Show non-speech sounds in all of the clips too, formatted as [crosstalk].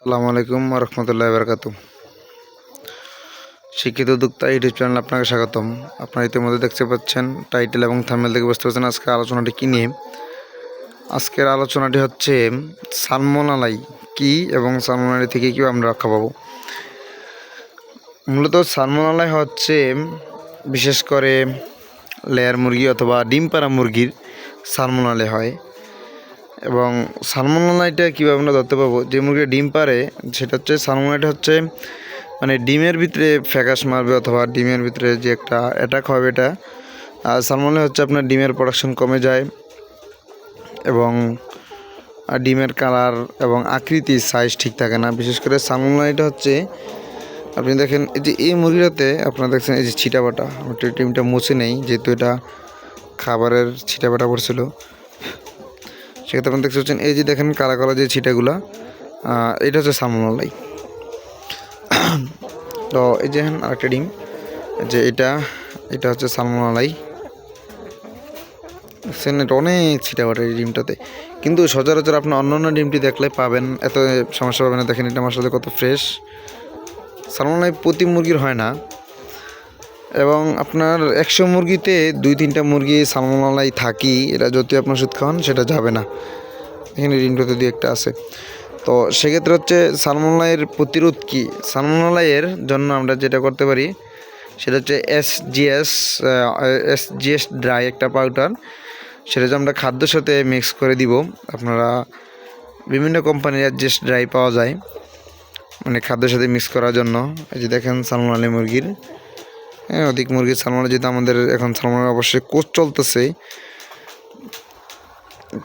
সালামু আলাইকুম রহমতুল্লাহ বরকাত শিক্ষিত উদ্যোক্তা ইউটিউব চ্যানেল আপনাকে স্বাগতম। আপনারা ইতিমধ্যে দেখতে পাচ্ছেন টাইটেল এবং থামেল থেকে বুঝতে পারছেন আজকে আলোচনাটি কী নিয়ে। আজকের আলোচনাটি হচ্ছে সালমোনালাই কি এবং সালমোনালাই থেকে কী আমরা রক্ষা পাবো। মূলত সালমোনালাই হচ্ছে বিশেষ করে লেয়ার মুরগি অথবা ডিম পাড়া মুরগির সালমোনালাই হয়। এবং সালমোনালাইটা কীভাবে আমরা ধরতে পারব? যে মুরগি ডিম পারে, সেটা হচ্ছে সালমোনাইটা হচ্ছে মানে ডিমের ভিতরে ফ্যাকাস মারবে অথবা ডিমের ভিতরে যে একটা অ্যাটাক হবে এটা। আর সালমোনালাই হচ্ছে আপনার ডিমের প্রোডাকশন কমে যায় এবং ডিমের কালার এবং আকৃতি সাইজ ঠিক থাকে না। বিশেষ করে সালমোনাইটা হচ্ছে, আপনি দেখেন, এই যে এই মুরগিটাতে আপনারা দেখছেন, এই যে ছিটাবাটা ডিমটা মুছে নেই, যেহেতু এটা খাবারের ছিটাবাটা পড়ছিল। সেক্ষেত্রে আপনি দেখতে পাচ্ছেন, এই যে দেখেন কালা কালা যে ছিটাগুলা এটা হচ্ছে সালমোনালাই [clears throat] তো এই যে আরেকটা ডিম, যে এটা এটা হচ্ছে সালমোনালাই দেখছেন এটা অনেক ছিটা বাটে এই ডিমটাতে। কিন্তু সচরাচর আপনি অন্য অন্য ডিমটি দেখলে পাবেন, এত সমস্যা পাবেন না। দেখেন এটা আমার সাথে কত ফ্রেশ সালমোনালাই প্রতি মুরগির হয় না। এবং আপনার একশো মুরগিতে দুই তিনটা মুরগি সালমোনালাই থাকি, এটা যদি আপনার ওষুধ খাওয়ান সেটা যাবে না। এখানে ডিমটাতে দিয়ে একটা আছে। তো সেক্ষেত্রে হচ্ছে সালমোনালাইয়ের প্রতিরোধ কী? সালমোনালাইয়ের জন্য আমরা যেটা করতে পারি, সেটা হচ্ছে S GS S GS dry একটা পাউডার। সেটা যে আমরা খাদ্যর সাথে মিক্স করে দিব, আপনারা বিভিন্ন কোম্পানির এস ড্রাই পাওয়া যায় মানে খাদ্যের সাথে মিক্স করার জন্য। এই যে দেখেন সালমোনালি মুরগির। অধিক মুরগির সালমোনা যেহেতু আমাদের এখন সালমোনার অবশ্যই কোচ চলতেছে।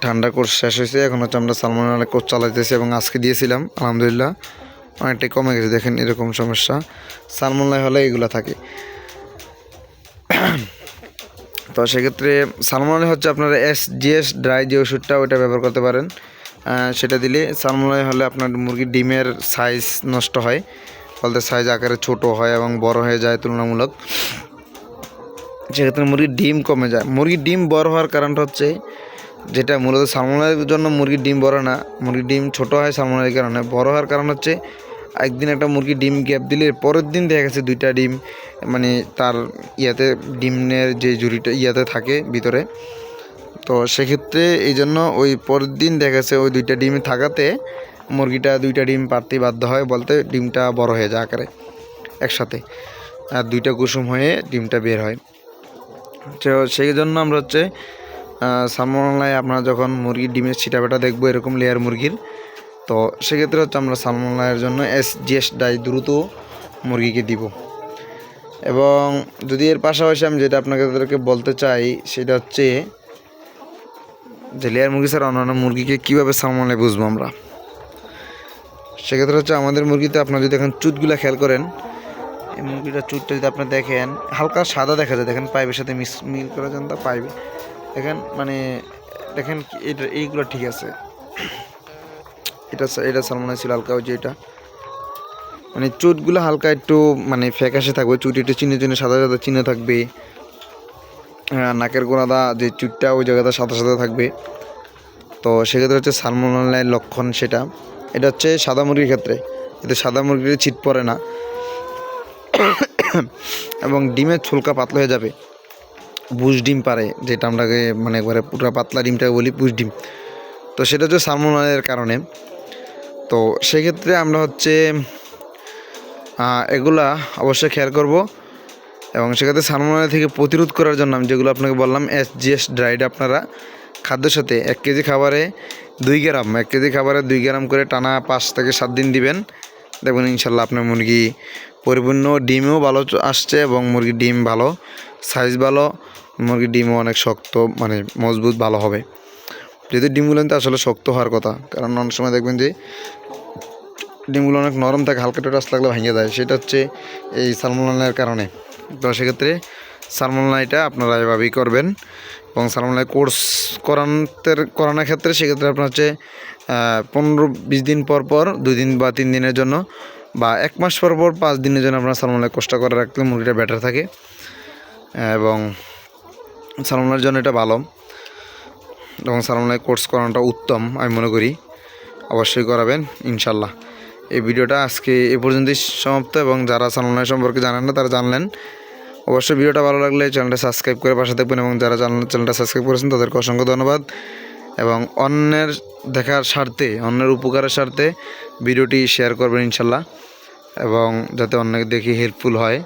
ঠান্ডা কোর্স শেষ হয়েছে, এখন হচ্ছে আমরা সালমোনার কোচ চালাইতেছি এবং আজকে দিয়েছিলাম, আলহামদুলিল্লাহ। অনেকটাই কমে গেছে, দেখেন এরকম সমস্যা। সালমোনায় হলে এগুলো থাকে। তো সেক্ষেত্রে সালমোনাই হচ্ছে আপনারা এস জিএস ড্রাই যে ওষুধটা, ওইটা ব্যবহার করতে পারেন। সেটা দিলে সালমোনাই হলে আপনার মুরগির ডিমের সাইজ নষ্ট হয়। বলতে সাইজ আকারে ছোট হয় এবং বড় হয়ে যায় তুলনামূলক। সেক্ষেত্রে মুরগির ডিম কমে যায়। মুরগির ডিম বড় হওয়ার কারণটা হচ্ছে যেটা মূলত সালমোনার জন্য মুরগির ডিম বড় না, মুরগির ডিম ছোট হয় সালমোনার কারণে। বড় হওয়ার কারণ হচ্ছে একদিন একটা মুরগির ডিম গ্যাপ দিলে পরের দিন দেখা গেছে দুইটা ডিম মানে তার ইয়াতে ডিমের যে জুড়িটা ইয়াতে থাকে ভিতরে। তো সেক্ষেত্রে এই জন্য ওই পরের দিন দেখা গেছে ওই দুইটা ডিম থাকাতে মুরগিটা দুইটা ডিম পারতেই বাধ্য হয় বলতে ডিমটা বড় হয়ে যায় আকারে একসাথে। আর দুইটা কুসুম হয়ে ডিমটা বের হয়। তো সেই জন্য আমরা হচ্ছে সালমোনালায় আপনারা যখন মুরগির ডিমের ছিটাবেটা দেখব এরকম লেয়ার মুরগির, তো সেক্ষেত্রে হচ্ছে আমরা সালমোনালাইয়ের জন্য এস জিএস ডাই দ্রুত মুরগিকে দিব। এবং যদি এর পাশাপাশি আমি যেটা আপনাদেরকে বলতে চাই, সেটা হচ্ছে যে লেয়ার মুরগি ছাড়া অন্যান্য মুরগিকে কীভাবে সালমোনালায় বুঝব আমরা? সেক্ষেত্রে হচ্ছে আমাদের মুরগিতে আপনারা যদি এখন চুটগুলা খেয়াল করেন এই মুরগিটার চুটটা যদি আপনি দেখেন হালকা সাদা দেখা যায়। দেখেন পাইপের সাথে মিস মিল করে যান তা পাইবে দেখেন মানে দেখেন এটা এইগুলো ঠিক আছে। এটা এটা সালমানের ছিল হালকা ওই যে এটা। মানে চুটগুলো হালকা একটু মানে ফ্যাকাশে থাকবে। চুট একটু চিনে চিনে সাদা সাদা চিনে থাকবে। আহ, নাকের গোড়াদা যে চুটটা ওই জায়গাটা সাদা সাদা থাকবে। তো সেক্ষেত্রে হচ্ছে সালমোনালের লক্ষণ সেটা। এটা হচ্ছে সাদা মুরগির ক্ষেত্রে। এতে সাদা মুরগির ছিট পড়ে না। এবং ডিমের ছুলকা পাতলা হয়ে যাবে। বুশ ডিম পারে, যেটা আমরাকে মানে একবারে পুরো পাতলা ডিমটাকে বলি বুশ ডিম। তো সেটা হচ্ছে সালমোনালের কারণে। তো সেক্ষেত্রে আমরা হচ্ছে এগুলা অবশ্যই খেয়াল করব। এবং সেক্ষেত্রে সালমোনাল থেকে প্রতিরোধ করার জন্য আমি যেগুলো আপনাকে বললাম এস জিএস ড্রাইড আপনারা খাদ্যের সাথে এক কেজি খাবারে দুই গ্রাম, এক কেজি খাবারে দুই গ্রাম করে টানা পাঁচ থেকে সাত দিন দিবেন। দেখুন, ইনশাল্লাহ আপনার মুরগি পরিপূর্ণ ডিমও ভালো আসছে এবং মুরগির ডিম ভালো সাইজ ভালো, মুরগির ডিমও অনেক শক্ত মানে মজবুত ভালো হবে। যদি ডিমগুলো কিন্তু আসলে শক্ত হওয়ার কথা, কারণ অনেক সময় দেখবেন যে ডিমগুলো অনেক নরম থাকে, হালকা টোটাস লাগলে ভেঙে যায় সেটা হচ্ছে এই সালমোনালের কারণে। তো সেক্ষেত্রে সালমোনাইটা আপনারা এভাবেই করবেন এবং সালমোনাই কোর্স করানোর করানোর ক্ষেত্রে সেক্ষেত্রে আপনার হচ্ছে পনেরো বিশ দিন পর পর, দুই দিন বা তিন দিনের জন্য বা এক মাস পর পর পাঁচ দিনের জন্য আপনার সালমোনাই কোর্সটা করে রাখলে মুরগিটা বেটার থাকে। এবং সালমোনার জন্য এটা ভালো। এবং সালমোনাই কোর্স করানোটা উত্তম, আমি মনে করি। অবশ্যই করাবেন, ইনশাল্লাহ। এই ভিডিওটা আজকে এ পর্যন্তই সমাপ্ত এবং যারা সালমান সম্পর্কে জানেন না, তারা জানলেন। অবশ্যই ভিডিওটা ভালো লাগলে চ্যানেলটা সাবস্ক্রাইব করে পাশে থাকবেন এবং যারা চ্যানেল চ্যানেলটা সাবস্ক্রাইব করেছেন তাদেরকে অসংখ্য ধন্যবাদ। এবং অন্যের দেখার স্বার্থে, অন্যের উপকারের স্বার্থে ভিডিওটি শেয়ার করবেন ইনশাল্লাহ। এবং যাতে অন্যকে দেখি হেল্পফুল হয়,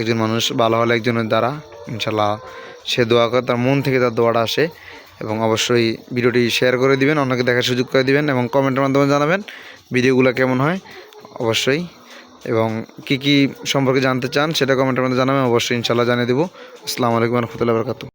একজন মানুষ ভালো হলে একজনের দ্বারা ইনশাল্লাহ সে দোয়া করে, তার মন থেকে তার দোয়াটা আসে। এবং অবশ্যই ভিডিওটি শেয়ার করে দিবেন, অন্যকে দেখার সুযোগ করে দিবেন এবং কমেন্টের মাধ্যমে জানাবেন, ভিডিওগুলো কেমন হয়। অবশ্যই এবং কি কি সম্পর্কে জানতে চান সেটা কমেন্টের মধ্যে জানাবেন। অবশ্যই ইনশাল্লাহ জানিয়ে দেবো। আসসালামু আলাইকুম রহমতুল্লাহ বরকাতু